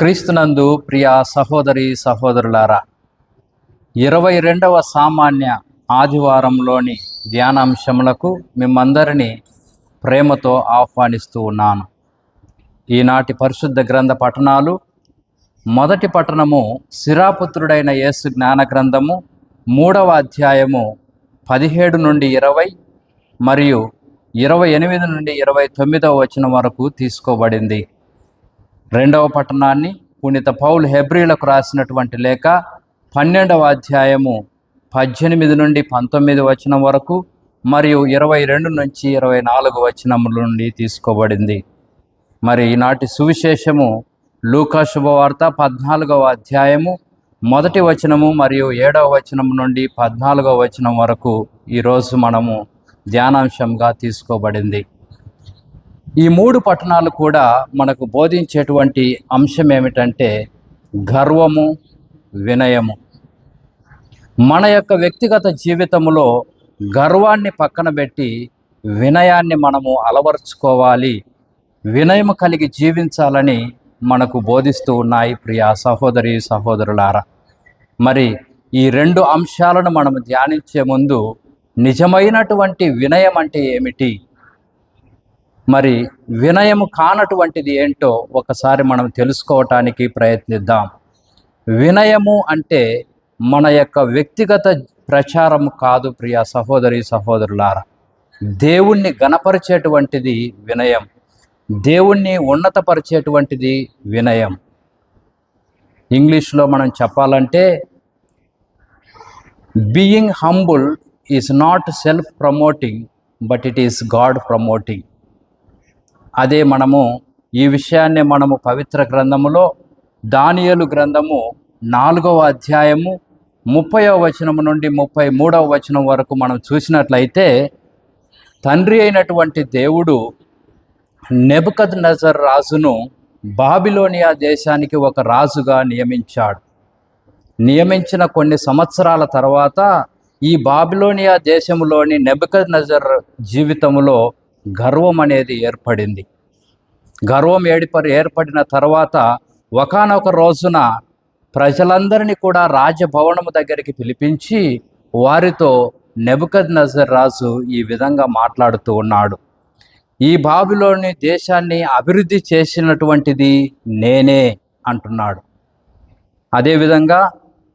క్రీస్తునందు ప్రియ సహోదరి సహోదరులారా ఇరవై రెండవ సామాన్య ఆదివారంలోని ధ్యానాంశములకు మిమ్మందరినీ ప్రేమతో ఆహ్వానిస్తూ ఉన్నాను. ఈనాటి పరిశుద్ధ గ్రంథ పఠనాలు మొదటి పట్టణము సిరాపుత్రుడైన యేసు జ్ఞాన గ్రంథము మూడవ అధ్యాయము పదిహేడు నుండి ఇరవై మరియు ఇరవై ఎనిమిది నుండి ఇరవై తొమ్మిదవ వచనం వరకు తీసుకోబడింది. రెండవ పట్టణాన్ని పునీత పౌలు హెబ్రిలకు రాసినటువంటి లేఖ పన్నెండవ అధ్యాయము పద్దెనిమిది నుండి పంతొమ్మిది వచనం వరకు మరియు ఇరవై రెండు నుంచి ఇరవై నాలుగు వచనముల నుండి తీసుకోబడింది. మరి ఈనాటి సువిశేషము లూకా శుభవార్త పద్నాలుగవ అధ్యాయము మొదటి వచనము మరియు ఏడవ వచనం నుండి పద్నాలుగవ వచనం వరకు ఈరోజు మనము ధ్యానాంశంగా తీసుకోబడింది. ఈ మూడు పట్టణాలు కూడా మనకు బోధించేటువంటి అంశం ఏమిటంటే గర్వము వినయము. మన యొక్క వ్యక్తిగత జీవితంలో గర్వాన్ని పక్కన పెట్టి వినయాన్ని మనము అలవర్చుకోవాలి. వినయము కలిగి జీవించాలని మనకు బోధిస్తూ ఉన్నాయి ప్రియ సహోదరి సహోదరులారా. మరి ఈ రెండు అంశాలను మనం ధ్యానించే ముందు నిజమైనటువంటి వినయం అంటే ఏమిటి? మరి వినయము కానటువంటిది ఏంటో ఒకసారి మనం తెలుసుకోవటానికి ప్రయత్నిద్దాం. వినయము అంటే మన యొక్క వ్యక్తిగత ప్రచారం కాదు ప్రియ సహోదరి సహోదరులారా. దేవుణ్ణి గణపరిచేటువంటిది వినయం. దేవుణ్ణి ఉన్నతపరిచేటువంటిది వినయం. ఇంగ్లీష్లో మనం చెప్పాలంటే being humble is not self promoting but it is God promoting అదే మనము ఈ విషయాన్ని మనము పవిత్ర గ్రంథములో దానియలు గ్రంథము నాలుగవ అధ్యాయము ముప్పైవ వచనము నుండి ముప్పై మూడవ వచనం వరకు మనం చూసినట్లయితే తండ్రి అయినటువంటి దేవుడు నెబద్ నజర్ రాజును బాబిలోనియా దేశానికి ఒక రాజుగా నియమించాడు. నియమించిన కొన్ని సంవత్సరాల తర్వాత ఈ బాబిలోనియా దేశంలోని నెబుకద్ నజర్ జీవితంలో గర్వం అనేది ఏర్పడింది. గర్వం ఏడిపడి ఏర్పడిన తర్వాత ఒకనొక రోజున ప్రజలందరినీ కూడా రాజభవనము దగ్గరికి పిలిపించి వారితో నెబుకద్ నజర్ రాజు ఈ విధంగా మాట్లాడుతూ ఉన్నాడు. ఈ బాబిలోని దేశాన్ని అభివృద్ధి చేసినటువంటిది నేనే అంటున్నాడు. అదేవిధంగా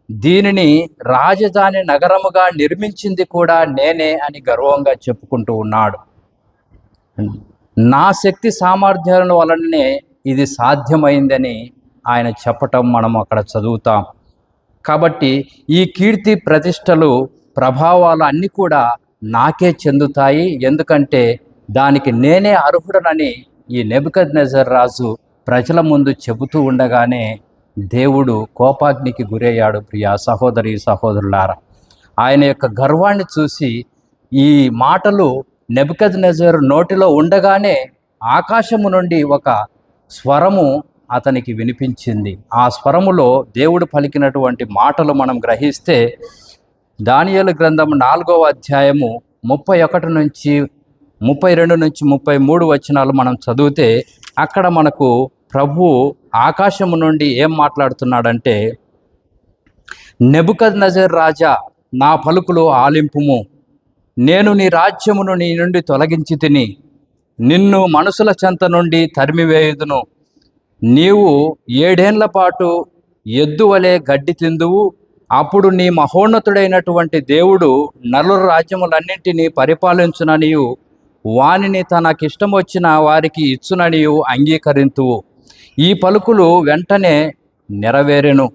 దీనిని రాజధాని నగరముగా నిర్మించింది కూడా నేనే అని గర్వంగా చెప్పుకుంటూ ఉన్నాడు. నా శక్తి సామర్థ్యాల వలననే ఇది సాధ్యమైందని ఆయన చెప్పటం మనం అక్కడ చదువుతాం. కాబట్టి ఈ కీర్తి ప్రతిష్టలు ప్రభావాలు అన్నీ కూడా నాకే చెందుతాయి. ఎందుకంటే దానికి నేనే అర్హుడనని ఈ నెబద్ నజర్ రాజు ప్రజల ముందు చెబుతూ ఉండగానే దేవుడు కోపాగ్నికి గురయ్యాడు ప్రియా సహోదరి సహోదరులారా. ఆయన యొక్క గర్వాన్ని చూసి ఈ మాటలు నెబద్ నజర్ నోటిలో ఉండగానే ఆకాశము నుండి ఒక స్వరము అతనికి వినిపించింది. ఆ స్వరములో దేవుడు పలికినటువంటి మాటలు మనం గ్రహిస్తే దానియలు గ్రంథం నాలుగవ అధ్యాయము ముప్పై ఒకటి నుంచి ముప్పై రెండు నుంచి ముప్పై మూడు వచనాలు మనం చదివితే అక్కడ మనకు ప్రభు ఆకాశము నుండి ఏం మాట్లాడుతున్నాడంటే నెబుకద్ నజర్ రాజా నా పలుకులు ఆలింపుము. నేను నీ రాజ్యమును నీ నుండి తొలగించి తిని నిన్ను మనుషుల చెంత నుండి తరిమివేయుదును. నీవు ఏడేండ్ల పాటు ఎద్దు వలె గడ్డి తిందువు. అప్పుడు నీ మహోన్నతుడైనటువంటి దేవుడు నలుల రాజ్యములన్నింటినీ పరిపాలించుననియు. వానిని తనకిష్టం వచ్చిన వారికి ఇచ్చుననియు అంగీకరింతువు. ఈ పలుకులు వెంటనే నెరవేరెను.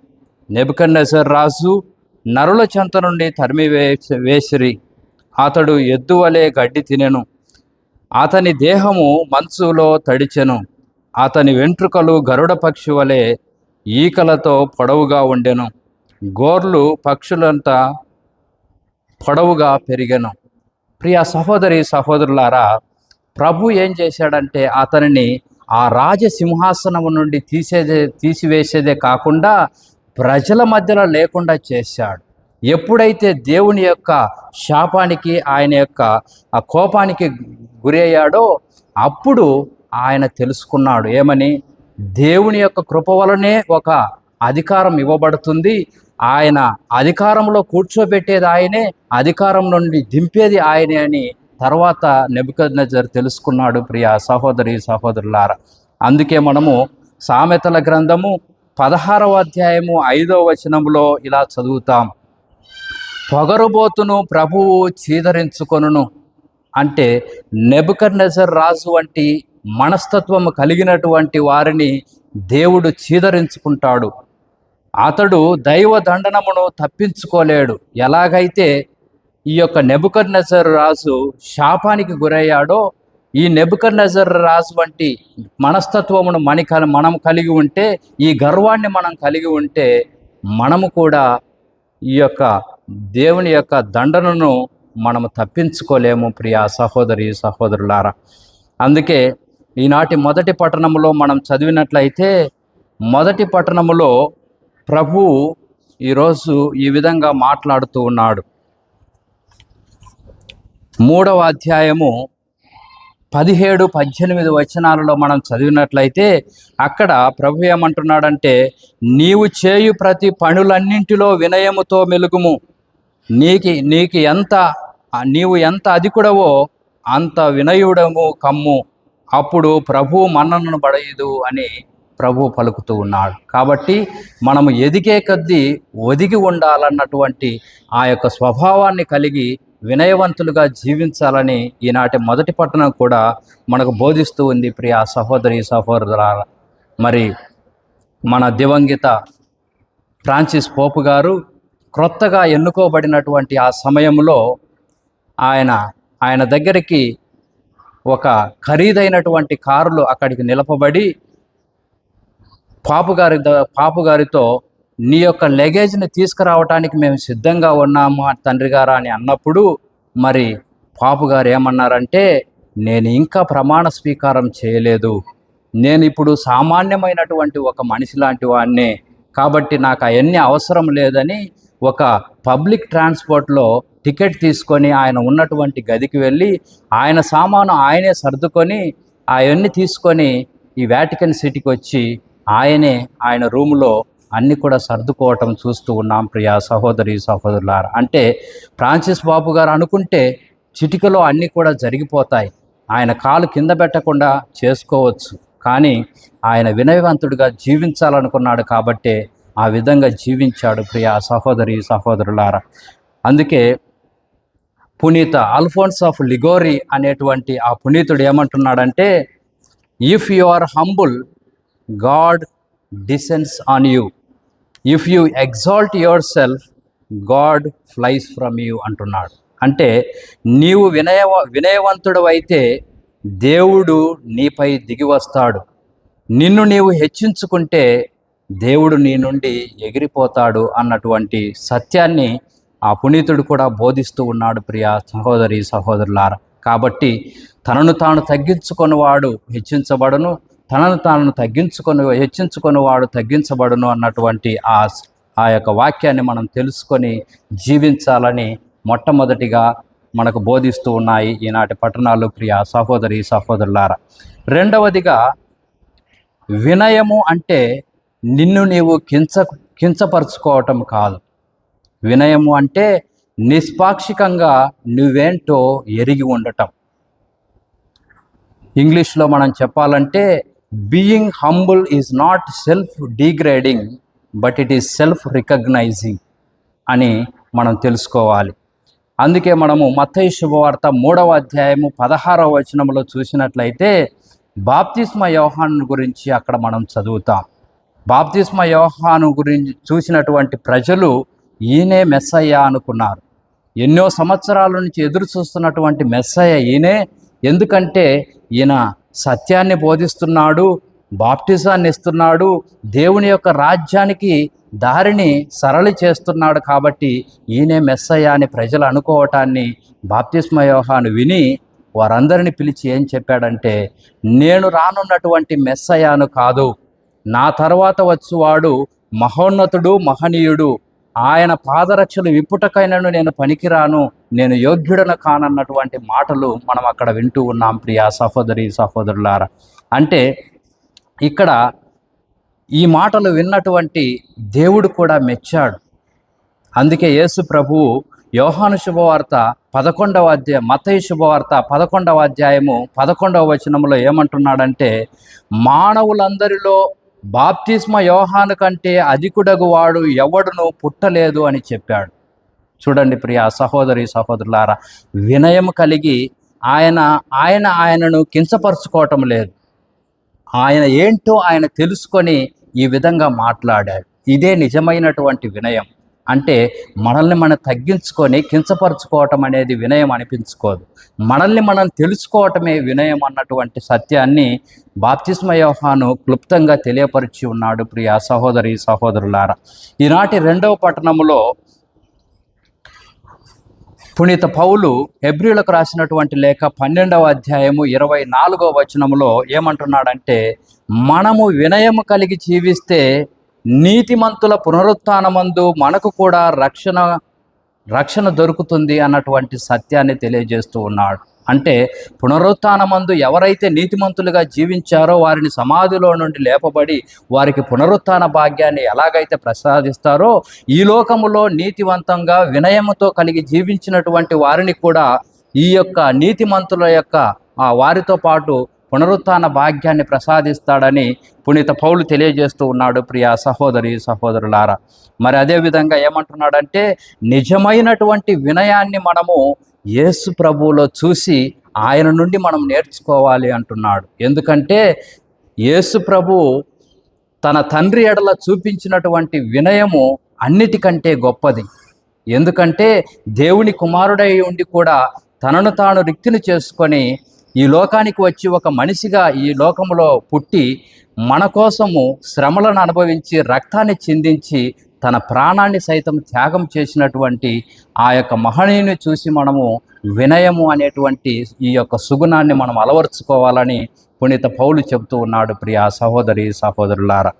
నెబుకన్నెసర్ రాజు నరుల చెంత నుండి తరిమి వేసిరి. అతడు ఎద్దువలే గడ్డి తినెను. అతని దేహము మంచులో తడిచెను. అతని వెంట్రుకలు గరుడ పక్షి వలె ఈకలతో పొడవుగా ఉండెను. గోర్లు పక్షులంతా పొడవుగా పెరిగెను. ప్రియ సహోదరి సహోదరులారా ప్రభు ఏం చేశాడంటే అతనిని ఆ రాజసింహాసనము నుండి తీసేదే తీసివేసేదే కాకుండా ప్రజల మధ్యలో లేకుండా చేశాడు. ఎప్పుడైతే దేవుని యొక్క శాపానికి ఆయన యొక్క ఆ కోపానికి గురి అయ్యాడో అప్పుడు ఆయన తెలుసుకున్నాడు. ఏమని? దేవుని యొక్క కృప వలనే ఒక అధికారం ఇవ్వబడుతుంది. ఆయన అధికారంలో కూర్చోబెట్టేది ఆయనే అధికారం నుండి దింపేది ఆయనే అని తర్వాత నెబుకద్నజర్ తెలుసుకున్నాడు. ప్రియ సహోదరి సహోదరులారా అందుకే మనము సామెతల గ్రంథము పదహారవ అధ్యాయము ఐదవ వచనంలో ఇలా చదువుతాం. పొగరుబోతును ప్రభువు చీదరించుకొనును అంటే నెబుకర్నెజర్ రాజు వంటి మనస్తత్వము కలిగినటువంటి వారిని దేవుడు చీదరించుకుంటాడు. అతడు దైవ దండనమును తప్పించుకోలేడు. ఎలాగైతే ఈ యొక్క నెబుకర్ నెజర్ రాజు శాపానికి గురయ్యాడో ఈ నెబుకర్ నజర్ రాజు వంటి మనస్తత్వమును మని మనం కలిగి ఉంటే ఈ గర్వాన్ని మనం కలిగి ఉంటే మనము కూడా ఈ యొక్క దేవుని యొక్క దండనను మనము తప్పించుకోలేము ప్రియ సహోదరి సహోదరులారా. అందుకే ఈనాటి మొదటి పట్టణంలో మనం చదివినట్లయితే మొదటి పట్టణములో ప్రభు ఈరోజు ఈ విధంగా మాట్లాడుతూ ఉన్నాడు. మూడవ అధ్యాయము పదిహేడు పద్దెనిమిది వచనాలలో మనం చదివినట్లయితే అక్కడ ప్రభు ఏమంటున్నాడంటే నీవు చేయు ప్రతి పనులన్నింటిలో వినయముతో మెలుగుము. నీకి నీకు ఎంత నీవు ఎంత అధికుడవో అంత వినయుడము కమ్ము. అప్పుడు ప్రభు మన్ననను పడయదు అని ప్రభు పలుకుతూ ఉన్నాడు. కాబట్టి మనము ఎదిగే కొద్దీ ఒదిగి ఉండాలన్నటువంటి ఆ యొక్క స్వభావాన్ని కలిగి వినయవంతులుగా జీవించాలని ఈనాటి మొదటి పట్టణం కూడా మనకు బోధిస్తూ ఉంది. ప్రియ సహోదరి సహోదరుల మరి మన దివంగిత ఫ్రాన్సిస్ పోపు గారు క్రొత్తగా ఎన్నుకోబడినటువంటి ఆ సమయంలో ఆయన ఆయన దగ్గరికి ఒక ఖరీదైనటువంటి కారులు అక్కడికి నిలపబడి పాపుగారి పాపుగారితో నీ యొక్క లగేజ్ని తీసుకురావటానికి మేము సిద్ధంగా ఉన్నాము తండ్రి గారా అని అన్నప్పుడు మరి పాపుగారు ఏమన్నారంటే నేను ఇంకా ప్రమాణ స్వీకారం చేయలేదు. నేను ఇప్పుడు సామాన్యమైనటువంటి ఒక మనిషి లాంటి వాడిని కాబట్టి నాకు అవన్నీ అవసరం లేదని ఒక పబ్లిక్ ట్రాన్స్పోర్ట్లో టికెట్ తీసుకొని ఆయన ఉన్నటువంటి గదికి వెళ్ళి ఆయన సామాను ఆయనే సర్దుకొని అవన్నీ తీసుకొని ఈ వ్యాటికన్ సిటీకి వచ్చి ఆయనే ఆయన రూములో అన్ని కూడా సర్దుకోవటం చూస్తూ ఉన్నాం ప్రియా సహోదరి సహోదరులారు. అంటే ఫ్రాన్సిస్ బాబు గారు అనుకుంటే చిటికలో అన్నీ కూడా జరిగిపోతాయి. ఆయన కాలు కింద పెట్టకుండా చేసుకోవచ్చు. కానీ ఆయన వినయవంతుడిగా జీవించాలనుకున్నాడు కాబట్టే ఆ విధంగా జీవించాడు ప్రియా సహోదరి సహోదరులారా. అందుకే పునీత అల్ఫోన్స్ ఆఫ్ లిగోరి అనేటువంటి ఆ పునీతుడు ఏమంటున్నాడంటే if you are humble God descends on you if you exalt your self God flies from you అంటున్నాడు. అంటే నీవు వినయ వినయవంతుడు అయితే దేవుడు నీపై దిగి వస్తాడు. నిన్ను నీవు హెచ్చించుకుంటే దేవుడు నీ నుండి ఎగిరిపోతాడు అన్నటువంటి సత్యాన్ని ఆ పునీతుడు కూడా బోధిస్తూ ఉన్నాడు ప్రియ సహోదరి సహోదరులారా. కాబట్టి తనను తాను తగ్గించుకొనివాడు హెచ్చించబడును తనను తాను తగ్గించుకొని హెచ్చించుకొనివాడు తగ్గించబడును అన్నటువంటి ఆ ఆ యొక్క వాక్యాన్ని మనం తెలుసుకొని జీవించాలని మొట్టమొదటిగా మనకు బోధిస్తూ ఉన్నాయి ఈనాటి పట్టణాలు ప్రియ సహోదరి సహోదరులారా. రెండవదిగా వినయము అంటే నిన్ను నీవు కించ కించపరుచుకోవటం కాదు. వినయము అంటే నిష్పాక్షికంగా నువ్వేంటో ఎరిగి ఉండటం. ఇంగ్లీష్లో మనం చెప్పాలంటే being humble is not self degrading but it is self recognizing అని మనం తెలుసుకోవాలి. అందుకే మనము మత్తయి శుభవార్త మూడవ అధ్యాయము పదహారవ వచనంలో చూసినట్లయితే బాప్తిస్మ యోహాన్ గురించి అక్కడ మనం చదువుతాం. బాప్తిస్మ యోహాను గురించి చూసినటువంటి ప్రజలు ఈయనే మెస్సయ్య అనుకున్నారు. ఎన్నో సంవత్సరాల నుంచి ఎదురు చూస్తున్నటువంటి మెస్సయ్య ఈయనే. ఎందుకంటే ఈయన సత్యాన్ని బోధిస్తున్నాడు బాప్టిజాన్ని ఇస్తున్నాడు దేవుని యొక్క రాజ్యానికి దారిని సరళి చేస్తున్నాడు కాబట్టి ఈయనే మెస్సయ్య అని ప్రజలు అనుకోవటాన్ని బాప్తిస్మ యోహాను విని వారందరిని పిలిచి ఏం చెప్పాడంటే నేను రానున్నటువంటి మెస్సయాను కాదు నా తర్వాత వచ్చువాడు మహోన్నతుడు మహనీయుడు. ఆయన పాదరక్షలు విప్పుటకైనను నేను పనికిరాను. నేను యోగ్యుడను కానన్నటువంటి మాటలు మనం అక్కడ వింటూ ఉన్నాం ప్రియా సహోదరి సహోదరులారా. అంటే ఇక్కడ ఈ మాటలు విన్నటువంటి దేవుడు కూడా మెచ్చాడు. అందుకే యేసు ప్రభువు యోహాను శుభవార్త పదకొండవ అధ్యాయం మతయి శుభవార్త పదకొండవ అధ్యాయము పదకొండవ వచనంలో ఏమంటున్నాడంటే మానవులందరిలో బాప్తిస్మ యోహాను కంటే అధికుడగు వాడు ఎవడును పుట్టలేదు అని చెప్పాడు. చూడండి ప్రియ సహోదరి సహోదరులారా వినయం కలిగి ఆయన ఆయన ఆయనను కించపరుచుకోవటం లేదు. ఆయన ఏంటో ఆయన తెలుసుకొని ఈ విధంగా మాట్లాడాడు. ఇదే నిజమైనటువంటి వినయం. అంటే మనల్ని మనం తగ్గించుకొని కించపరుచుకోవటం అనేది వినయం అనిపించుకోదు. మనల్ని మనం తెలుసుకోవటమే వినయం అన్నటువంటి సత్యాన్ని బాప్తిస్మ యోహాను క్లుప్తంగా తెలియపరిచి ఉన్నాడు ప్రియ సహోదరి సహోదరులారా. ఈనాటి రెండవ పట్టణములో పునీత పౌలు హెబ్రిలకు రాసినటువంటి లేఖ పన్నెండవ అధ్యాయము ఇరవై నాలుగవ వచనములో ఏమంటున్నాడంటే మనము వినయము కలిగి జీవిస్తే నీతిమంతుల పునరుత్నమందు మనకు కూడా రక్షణ రక్షణ దొరుకుతుంది అన్నటువంటి సత్యాన్ని తెలియజేస్తూ ఉన్నాడు. అంటే పునరుత్నమందు ఎవరైతే నీతిమంతులుగా జీవించారో వారిని సమాధిలో నుండి లేపబడి వారికి పునరుత్న భాగ్యాన్ని ఎలాగైతే ప్రసాదిస్తారో ఈ లోకములో నీతివంతంగా వినయముతో కలిగి జీవించినటువంటి వారిని కూడా ఈ యొక్క నీతిమంతుల యొక్క ఆ వారితో పాటు పునరుత్న భాగ్యాన్ని ప్రసాదిస్తాడని పునీత పౌలు తెలియజేస్తూ ఉన్నాడు. ప్రియ సహోదరి సహోదరులారా మరి అదేవిధంగా ఏమంటున్నాడంటే నిజమైనటువంటి వినయాన్ని మనము యేసు ప్రభువులో చూసి ఆయన నుండి మనం నేర్చుకోవాలి అంటున్నాడు. ఎందుకంటే యేసు ప్రభు తన తండ్రి ఎడల చూపించినటువంటి వినయము అన్నిటికంటే గొప్పది. ఎందుకంటే దేవుని కుమారుడై ఉండి కూడా తనను తాను రిక్తిని చేసుకొని ఈ లోకానికి వచ్చి ఒక మనిషిగా ఈ లోకములో పుట్టి మన కోసము శ్రమలను అనుభవించి రక్తాన్ని చిందించి తన ప్రాణాన్ని సైతం త్యాగం చేసినటువంటి ఆ యొక్క మహనీయుని చూసి మనము వినయము అనేటువంటి ఈ యొక్క సుగుణాన్ని మనం అలవర్చుకోవాలని పునీత పౌలు చెబుతూ ఉన్నాడు. ప్రియా సహోదరి సహోదరులారా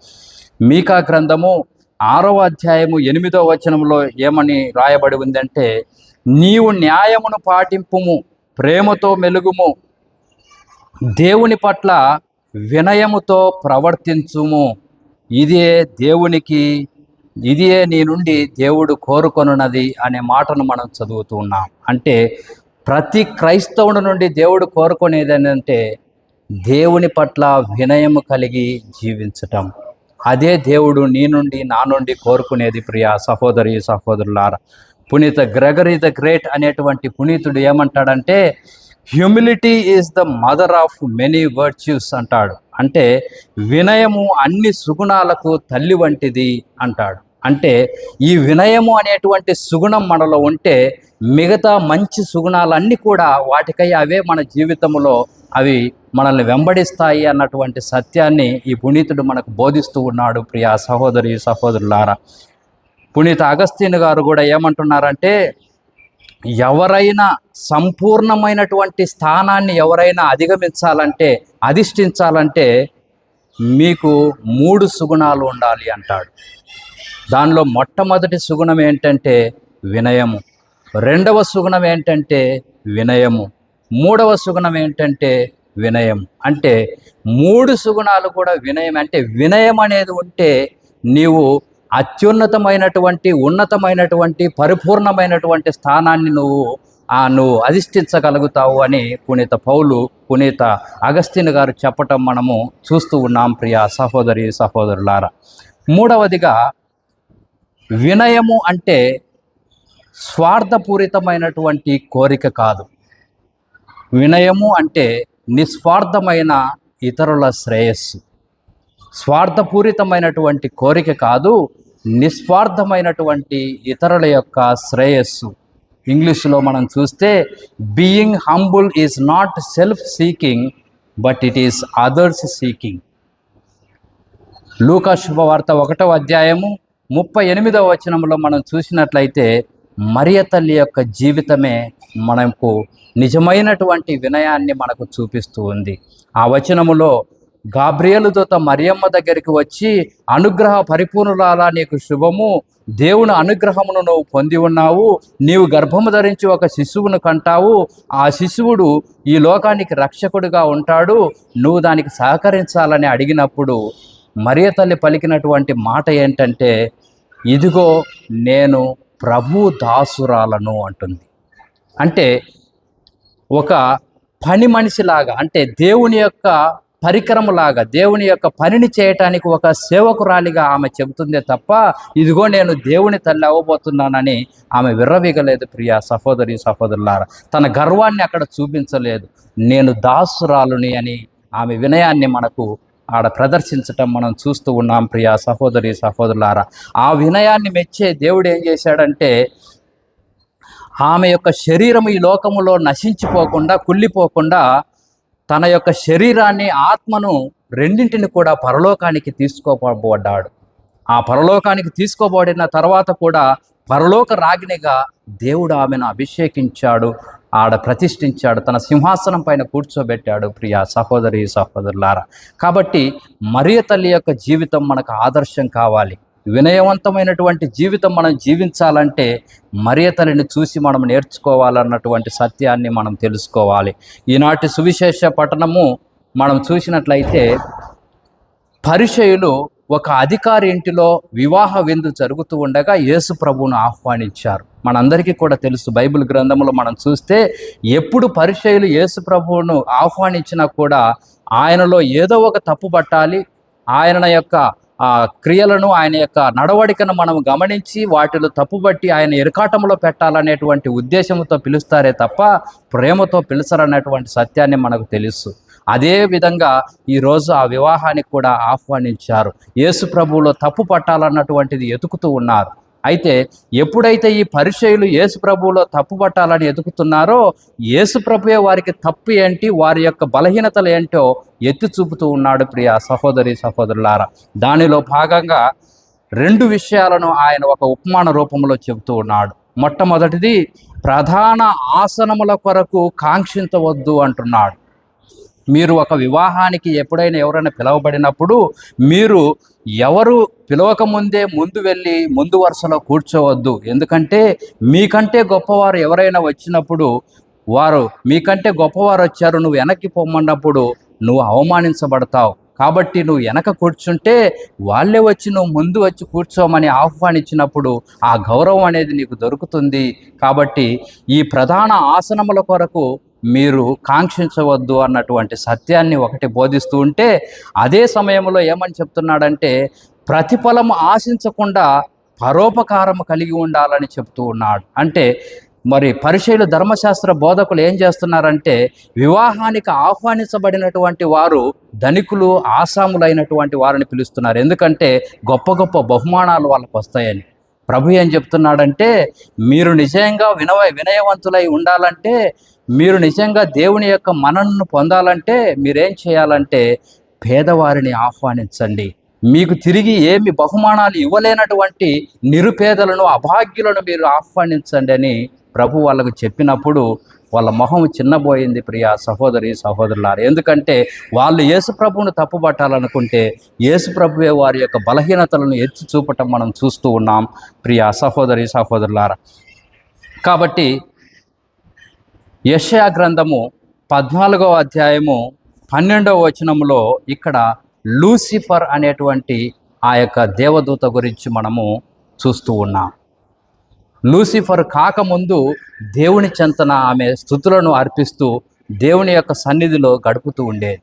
మీకా గ్రంథము ఆరవ అధ్యాయము ఎనిమిదవ వచనంలో ఏమని రాయబడి ఉందంటే నీవు న్యాయమును పాటింపుము ప్రేమతో మెలుగుము దేవుని పట్ల వినయముతో ప్రవర్తించుము. ఇదే దేవునికి ఇదే నీ నుండి దేవుడు కోరుకొనున్నది అనే మాటను మనం చదువుతూ ఉన్నాం. అంటే ప్రతి క్రైస్తవుడి నుండి దేవుడు కోరుకునేది ఏంటంటే దేవుని పట్ల వినయము కలిగి జీవించటం. అదే దేవుడు నీ నుండి నా నుండి కోరుకునేది ప్రియ సహోదరి సహోదరులారా. పునీత గ్రెగరీ ద గ్రేట్ అనేటువంటి పునీతుడు ఏమంటాడంటే humility is the mother of many virtues అంటాడు. అంటే వినయము అన్ని సుగుణాలకు తల్లి వంటిది అంటాడు. అంటే ఈ వినయము అనేటువంటి సుగుణం మనలో ఉంటే మిగతా మంచి సుగుణాలన్నీ కూడా వాటికై అవే మన జీవితంలో అవి మనల్ని వెంబడిస్తాయి అన్నటువంటి సత్యాన్ని ఈ పునీతుడు మనకు బోధిస్తూ ఉన్నాడు ప్రియా సహోదరి సహోదరులారా. పునీత అగస్తీన్ గారు కూడా ఏమంటున్నారంటే ఎవరైనా సంపూర్ణమైనటువంటి స్థానాన్ని ఎవరైనా అధిగమించాలంటే అధిష్ఠించాలంటే మీకు మూడు సుగుణాలు ఉండాలి అంటాడు. దానిలో మొట్టమొదటి సుగుణం ఏంటంటే వినయము. రెండవ సుగుణం ఏంటంటే వినయము. మూడవ సుగుణం ఏంటంటే వినయం అంటే మూడు సుగుణాలు కూడా వినయం అంటే వినయం అనేది ఉంటే నీవు అత్యున్నతమైనటువంటి ఉన్నతమైనటువంటి పరిపూర్ణమైనటువంటి స్థానాన్ని నువ్వు ఆ నువ్వు అధిష్ఠించగలుగుతావు అని పునీత పౌలు పునీత అగస్తిన్ గారు చెప్పటం మనము చూస్తూ ఉన్నాం ప్రియ సహోదరి సహోదరులారా. మూడవదిగా వినయము అంటే స్వార్థపూరితమైనటువంటి కోరిక కాదు. వినయము అంటే నిస్వార్థమైన ఇతరుల శ్రేయస్సు. స్వార్థపూరితమైనటువంటి కోరిక కాదు నిస్వార్థమైనటువంటి ఇతరుల యొక్క శ్రేయస్సు. ఇంగ్లీష్లో మనం చూస్తే being humble is not self seeking but it is others seeking లూకా శుభవార్త ఒకటవ అధ్యాయము ముప్పై ఎనిమిదవ వచనంలో మనం చూసినట్లయితే మరియ తల్లి యొక్క జీవితమే మనకు నిజమైనటువంటి వినయాన్ని మనకు చూపిస్తూ ఉంది. ఆ వచనములో గాబ్రియలు దూత మరియమ్మ దగ్గరికి వచ్చి అనుగ్రహ పరిపూర్ణురాలా నీకు శుభము. దేవుని అనుగ్రహమును నువ్వు పొంది ఉన్నావు. నీవు గర్భము ధరించి ఒక శిశువును కంటావు. ఆ శిశువుడు ఈ లోకానికి రక్షకుడిగా ఉంటాడు. నువ్వు దానికి సహకరించాలని అడిగినప్పుడు మరియ తల్లి పలికినటువంటి మాట ఏంటంటే ఇదిగో నేను ప్రభు దాసురాలను అంటుంది. అంటే ఒక పని మనిషిలాగా అంటే దేవుని యొక్క పరికరములాగా దేవుని యొక్క పనిని చేయటానికి ఒక సేవకురాలిగా ఆమె చెబుతుందే తప్ప ఇదిగో నేను దేవుని తల్లి అవ్వబోతున్నానని ఆమె విర్రవీగలేదు ప్రియ సహోదరి సహోదరులారా. తన గర్వాన్ని అక్కడ చూపించలేదు. నేను దాసురాలుని అని ఆమె వినయాన్ని మనకు ఆడ ప్రదర్శించటం మనం చూస్తూ ఉన్నాం ప్రియ సహోదరి సహోదరులారా. ఆ వినయాన్ని మెచ్చే దేవుడు ఏం చేశాడంటే ఆమె యొక్క శరీరం ఈ లోకములో నశించిపోకుండా కుళ్ళిపోకుండా తన యొక్క శరీరాన్ని ఆత్మను రెండింటిని కూడా పరలోకానికి తీసుకోబడ్డాడు. ఆ పరలోకానికి తీసుకోబడిన తర్వాత కూడా పరలోక రాగినిగా దేవుడు ఆమెను అభిషేకించాడు ఆడ ప్రతిష్ఠించాడు తన సింహాసనం పైన కూర్చోబెట్టాడు. ప్రియ సహోదరి సహోదరులారా కాబట్టి మరియ తల్లి యొక్క జీవితం మనకు ఆదర్శం కావాలి. వినయవంతమైనటువంటి జీవితం మనం జీవించాలంటే మరియ చూసి మనం నేర్చుకోవాలన్నటువంటి సత్యాన్ని మనం తెలుసుకోవాలి. ఈనాటి సువిశేష పట్టణము మనం చూసినట్లయితే పరిచయులు ఒక అధికారి ఇంటిలో వివాహ విందు జరుగుతూ ఉండగా యేసు ప్రభువును ఆహ్వానించారు. మనందరికీ కూడా తెలుసు బైబిల్ గ్రంథంలో మనం చూస్తే ఎప్పుడు పరిచయులు యేసు ప్రభువును ఆహ్వానించినా కూడా ఆయనలో ఏదో ఒక తప్పు పట్టాలి. ఆయన యొక్క ఆ క్రియలను ఆయన యొక్క నడవడికను మనం గమనించి వాటిలో తప్పుబట్టి ఆయన ఇరకాటంలో పెట్టాలనేటువంటి ఉద్దేశంతో పిలుస్తారే తప్ప ప్రేమతో పిలుస్తారనేటువంటి సత్యాన్ని మనకు తెలుసు. అదే విధంగా ఈరోజు ఆ వివాహానికి కూడా ఆహ్వానించారు. యేసు ప్రభువులో తప్పు పట్టాలన్నటువంటిది ఎతుకుతూ ఉన్నారు. అయితే ఎప్పుడైతే ఈ పరిచయులు యేసు ప్రభువులో తప్పు పట్టాలని ఎదుగుతున్నారో యేసు ప్రభువే వారికి తప్పు ఏంటి వారి యొక్క బలహీనతలు ఏంటో ఎత్తి చూపుతూ ఉన్నాడు ప్రియ సహోదరి సహోదరులారా. దానిలో భాగంగా రెండు విషయాలను ఆయన ఒక ఉపమాన రూపంలో చెబుతూ ఉన్నాడు. మొట్టమొదటిది ప్రధాన ఆసనముల కొరకు కాంక్షించవద్దు అంటున్నాడు. మీరు ఒక వివాహానికి ఎప్పుడైనా ఎవరైనా పిలవబడినప్పుడు మీరు ఎవరు పిలవక ముందే ముందు వెళ్ళి ముందు వరుసలో కూర్చోవద్దు. ఎందుకంటే మీకంటే గొప్పవారు ఎవరైనా వచ్చినప్పుడు వారు మీకంటే గొప్పవారు వచ్చారు నువ్వు వెనక్కి పొమ్మన్నప్పుడు నువ్వు అవమానించబడతావు. కాబట్టి నువ్వు వెనక కూర్చుంటే వాళ్ళే వచ్చి నువ్వు ముందు వచ్చి కూర్చోమని ఆహ్వానించినప్పుడు ఆ గౌరవం అనేది నీకు దొరుకుతుంది. కాబట్టి ఈ ప్రధాన ఆసనముల కొరకు మీరు కాంక్షించవద్దు అన్నటువంటి సత్యాన్ని ఒకటి బోధిస్తూ ఉంటే అదే సమయంలో ఏమని చెప్తున్నాడంటే ప్రతిఫలం ఆశించకుండా పరోపకారం కలిగి ఉండాలని చెప్తూ ఉన్నాడు. అంటే మరి పరిచయులు ధర్మశాస్త్ర బోధకులు ఏం చేస్తున్నారంటే వివాహానికి ఆహ్వానించబడినటువంటి వారు ధనికులు ఆసాములైనటువంటి వారిని పిలుస్తున్నారు. ఎందుకంటే గొప్ప గొప్ప బహుమానాలు వాళ్ళకు వస్తాయని ప్రభు ఏం చెప్తున్నాడంటే మీరు నిజంగా వినవ వినయవంతులై ఉండాలంటే మీరు నిజంగా దేవుని యొక్క మనను పొందాలంటే మీరేం చేయాలంటే పేదవారిని ఆహ్వానించండి. మీకు తిరిగి ఏమి బహుమానాలు ఇవ్వలేనటువంటి నిరుపేదలను అభాగ్యులను మీరు ఆహ్వానించండి అని ప్రభు వాళ్ళకు చెప్పినప్పుడు వాళ్ళ మొహం చిన్నబోయింది ప్రియా సహోదరి సహోదరులారు. ఎందుకంటే వాళ్ళు యేసుప్రభువును తప్పుపట్టాలనుకుంటే యేసుప్రభువే వారి యొక్క బలహీనతలను ఎత్తి చూపటం మనం చూస్తూ ఉన్నాం ప్రియా సహోదరి సహోదరులారా. కాబట్టి యషయా గ్రంథము పద్నాలుగో అధ్యాయము పన్నెండవ వచనములో ఇక్కడ లూసిఫర్ అనేటువంటి ఆ యొక్క దేవదూత గురించి మనము చూస్తూ ఉన్నాం. లూసిఫర్ కాకముందు దేవుని చెంతన ఆమె స్థుతులను అర్పిస్తూ దేవుని యొక్క సన్నిధిలో గడుపుతూ ఉండేది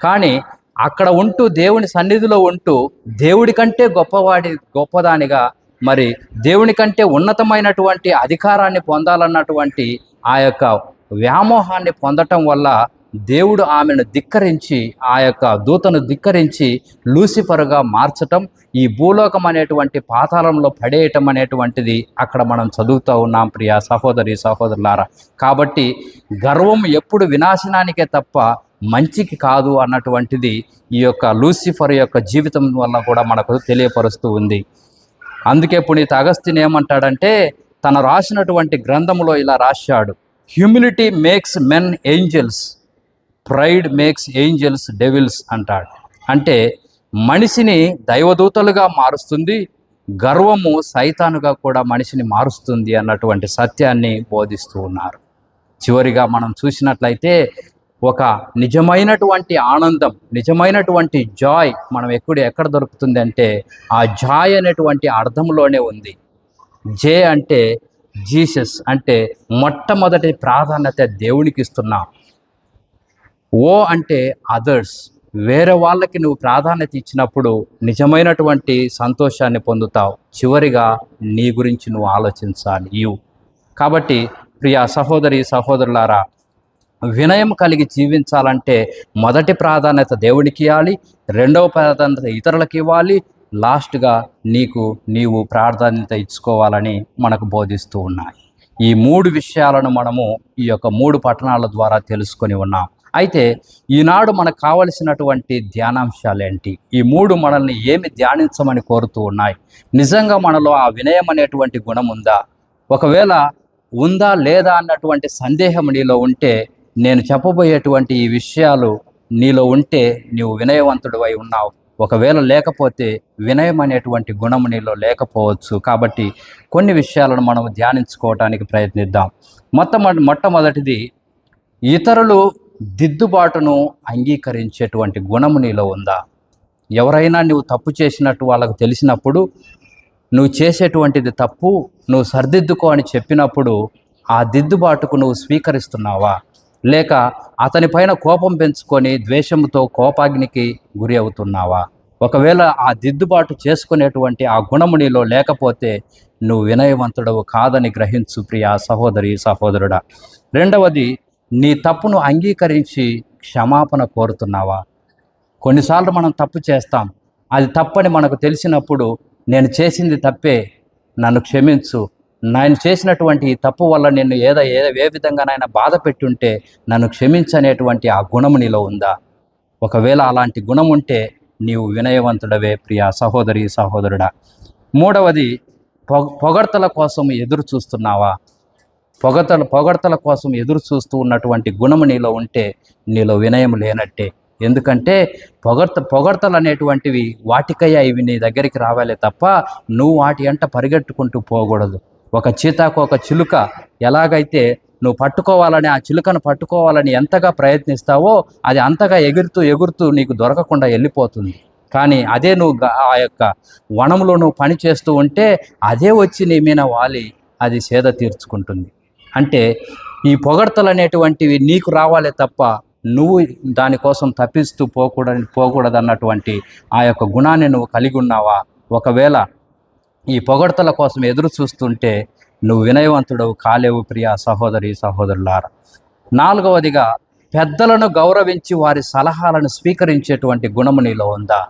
కానీ అక్కడ ఉంటూ దేవుని సన్నిధిలో ఉంటూ దేవుడి కంటే గొప్పవాడి గొప్పదానిగా మరి దేవుని కంటే ఉన్నతమైనటువంటి అధికారాన్ని పొందాలన్నటువంటి ఆ యొక్క వ్యామోహాన్ని పొందటం వల్ల దేవుడు ఆమెను ధిక్కరించి ఆ యొక్క దూతను ధిక్కరించి లూసిఫర్గా మార్చటం ఈ భూలోకం అనేటువంటి పాతాళంలో పడేయటం అనేటువంటిది అక్కడ మనం చదువుతూ ఉన్నాం ప్రియ సహోదరి సహోదరులారా. కాబట్టి గర్వం ఎప్పుడు వినాశనానికే తప్ప మంచికి కాదు అన్నటువంటిది ఈ యొక్క లూసిఫర్ యొక్క జీవితం వల్ల కూడా మనకు తెలియపరుస్తూ ఉంది. అందుకే పునీత అగస్తిన్ ఏమంటాడంటే తను రాసినటువంటి గ్రంథంలో ఇలా రాశాడు humility makes men angels pride makes angels devils అంటాడు. అంటే మనిషిని దైవదూతలుగా మారుస్తుంది గర్వము సైతానుగా కూడా మనిషిని మారుస్తుంది అన్నటువంటి సత్యాన్ని బోధిస్తూ ఉన్నారు. చివరిగా మనం చూసినట్లయితే ఒక నిజమైనటువంటి ఆనందం నిజమైనటువంటి జాయ్ మనం ఎక్కడ ఎక్కడ దొరుకుతుంది అంటే ఆ జాయ్ అనేటువంటి అర్థంలోనే ఉంది. జే అంటే జీసస్ అంటే మొట్టమొదటి ప్రాధాన్యత దేవునికి ఇస్తున్నాం. ఓ అంటే అదర్స్ వేరే వాళ్ళకి నువ్వు ప్రాధాన్యత ఇచ్చినప్పుడు నిజమైనటువంటి సంతోషాన్ని పొందుతావు. చివరిగా నీ గురించి నువ్వు ఆలోచించాలి. యు కాబట్టి ప్రియ సహోదరి సహోదరులారా వినయం కలిగి జీవించాలంటే మొదటి ప్రాధాన్యత దేవునికి ఇవ్వాలి రెండవ ప్రాధాన్యత ఇతరులకు ఇవ్వాలి లాస్ట్గా నీకు నీవు ప్రాధాన్యత ఇచ్చుకోవాలని మనకు బోధిస్తూ ఉన్నాయి. ఈ మూడు విషయాలను మనము ఈ యొక్క మూడు పట్టణాల ద్వారా తెలుసుకొని ఉన్నాం. అయితే ఈనాడు మనకు కావలసినటువంటి ధ్యానాంశాలు ఏంటి ఈ మూడు మనల్ని ఏమి ధ్యానించమని కోరుతూ ఉన్నాయి? నిజంగా మనలో ఆ వినయం అనేటువంటి గుణం ఉందా? ఒకవేళ ఉందా లేదా అన్నటువంటి సందేహం నీలో ఉంటే నేను చెప్పబోయేటువంటి ఈ విషయాలు నీలో ఉంటే నీవు వినయవంతుడు అయి ఉన్నావు. ఒకవేళ లేకపోతే వినయం అనేటువంటి గుణం నీలో లేకపోవచ్చు. కాబట్టి కొన్ని విషయాలను మనం ధ్యానించుకోవటానికి ప్రయత్నిద్దాం. మొత్తం మొట్టమొదటిది ఇతరులు దిద్దుబాటును అంగీకరించేటువంటి గుణము నీలో ఉందా? ఎవరైనా నువ్వు తప్పు చేసినట్టు వాళ్ళకు తెలిసినప్పుడు నువ్వు చేసేటువంటిది తప్పు నువ్వు సరిదిద్దుకో అని చెప్పినప్పుడు ఆ దిద్దుబాటుకు నువ్వు స్వీకరిస్తున్నావా? లేక అతనిపైన కోపం పెంచుకొని ద్వేషంతో కోపాగ్నికి గురి అవుతున్నావా? ఒకవేళ ఆ దిద్దుబాటు చేసుకునేటువంటి ఆ గుణము నీలో లేకపోతే నువ్వు వినయవంతుడవు కాదని గ్రహించు ప్రియా సహోదరి సహోదరుడా. రెండవది నీ తప్పును అంగీకరించి క్షమాపణ కోరుతున్నావా? కొన్నిసార్లు మనం తప్పు చేస్తాం. అది తప్పని మనకు తెలిసినప్పుడు నేను చేసింది తప్పే నన్ను క్షమించు. నేను చేసినటువంటి ఈ తప్పు వల్ల నిన్ను ఏదో ఏ ఏ విధంగానైనా బాధ పెట్టుంటే నన్ను క్షమించనేటువంటి ఆ గుణము నీలో ఉందా? ఒకవేళ అలాంటి గుణం ఉంటే నీవు వినయవంతుడవే ప్రియ సహోదరి సహోదరుడా. మూడవది పొగ పొగడ్తల కోసం ఎదురు చూస్తున్నావా పొగతల పొగడ్తల కోసం ఎదురు చూస్తూ ఉన్నటువంటి గుణము నీలో ఉంటే నీలో వినయం లేనట్టే. ఎందుకంటే పొగడ్త పొగడ్తలు అనేటువంటివి వాటికయ్యా ఇవి నీ దగ్గరికి రావాలే తప్ప నువ్వు వాటి అంట పరిగెట్టుకుంటూ పోకూడదు. ఒక చీతాకు ఒక చిలుక ఎలాగైతే నువ్వు పట్టుకోవాలని ఆ చిలుకను పట్టుకోవాలని ఎంతగా ప్రయత్నిస్తావో అది అంతగా ఎగురుతూ ఎగురుతూ నీకు దొరకకుండా వెళ్ళిపోతుంది. కానీ అదే నువ్వు ఆ యొక్క వనంలో నువ్వు పని చేస్తూ ఉంటే అదే వచ్చి నీ మీద వాలి అది సేద తీర్చుకుంటుంది. అంటే ఈ పొగడ్తలు అనేటువంటివి నీకు రావాలే తప్ప నువ్వు దానికోసం తప్పిస్తూ పోకూడని పోకూడదన్నటువంటి ఆ యొక్క గుణాన్ని నువ్వు కలిగి ఉన్నావా? ఒకవేళ ఈ పొగడ్తల కోసం ఎదురు చూస్తుంటే నువ్వు వినయవంతుడవు కాలేవు ప్రియ సహోదరి సహోదరులార. నాలుగవదిగా పెద్దలను గౌరవించి వారి సలహాలను స్వీకరించేటువంటి గుణము నీలో ఉందా?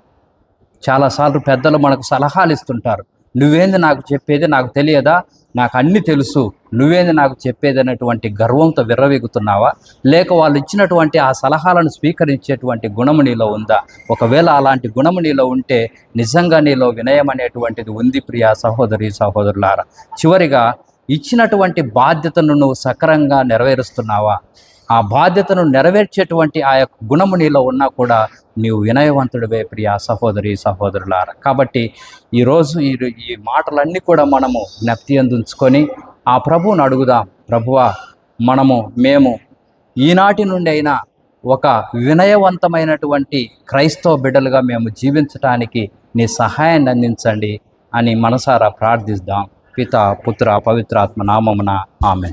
చాలాసార్లు పెద్దలు మనకు సలహాలు ఇస్తుంటారు నువ్వేంది నాకు చెప్పేది నాకు తెలియదా? నాకు అన్ని తెలుసు. నువ్వేంది నాకు చెప్పేది అనేటువంటి గర్వంతో విర్రవేగుతున్నావా? లేక వాళ్ళు ఇచ్చినటువంటి ఆ సలహాలను స్వీకరించేటువంటి గుణము నీలో ఉందా? ఒకవేళ అలాంటి గుణము నీలో ఉంటే నిజంగా నీలో వినయం అనేటువంటిది ఉంది ప్రియ సహోదరి సహోదరులారా. చివరిగా ఇచ్చినటువంటి బాధ్యతను నువ్వు సక్రంగా నెరవేరుస్తున్నావా? ఆ బాధ్యతను నెరవేర్చేటువంటి ఆ యొక్క గుణము నీలో ఉన్నా కూడా నీవు వినయవంతుడివే ప్రియ సహోదరి సహోదరులారా. కాబట్టి ఈరోజు ఈ ఈ మాటలన్నీ కూడా మనము జ్ఞప్తి అందించుకొని ఆ ప్రభువును అడుగుదాం. ప్రభువా మనము మేము ఈనాటి నుండి అయినా ఒక వినయవంతమైనటువంటి క్రైస్తవ బిడ్డలుగా మేము జీవించటానికి నీ సహాయాన్ని అందించండి అని మనసారా ప్రార్థిద్దాం. పిత పుత్ర పవిత్రాత్మ నామమున ఆమె